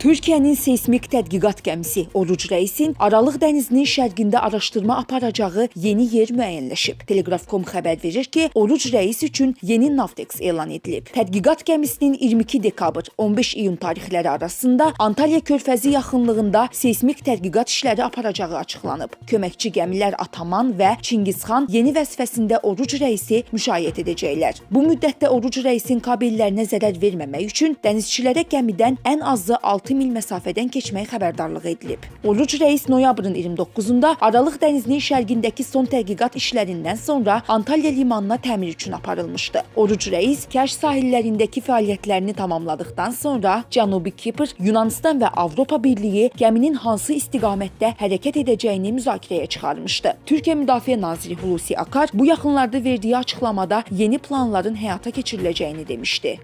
Türkiyənin seysmik tədqiqat gəmisi Oruc Rəisin Aralıq dənizinin şərqində araşdırma aparacağı yeni yer müəyyənləşib. Telegraf.com xəbər verir ki, Oruc Rəis üçün yeni Navtex elan edilib. Tədqiqat gəmisinin 22 dekabr 15 iyun tarixləri arasında Antalya körfəzi yaxınlığında seysmik tədqiqat işləri aparacağı açıqlanıb. Köməkçi gəmilər Ataman və Çingizxan yeni vəzifəsində Oruc Rəisi müşayiət edəcəklər. Bu müddətdə Oruc Rəisin kabellərinə zərər verməmək üçün dənizçilərə gəmidən ən azı 6 mil məsafədən keçməyi xəbərdarlıq edilib. Oruc Rəis noyabrın 29-da Aralıq dənizinin şərqindəki son tədqiqat işlərindən sonra Antalya limanına təmir üçün aparılmışdı. Oruc Rəis Kərş sahillərindəki fəaliyyətlərini tamamladıktan sonra Cənubi Kipr, Yunanistan və Avropa Birliyi gəminin hansı istiqamətdə hərəkət edəcəyini müzakirəyə çıxarmışdı. Türkiyə Müdafiə naziri Hulusi Akar bu yaxınlarda verdiyi açıqlamada yeni planların həyata keçiriləcəyini demişdi.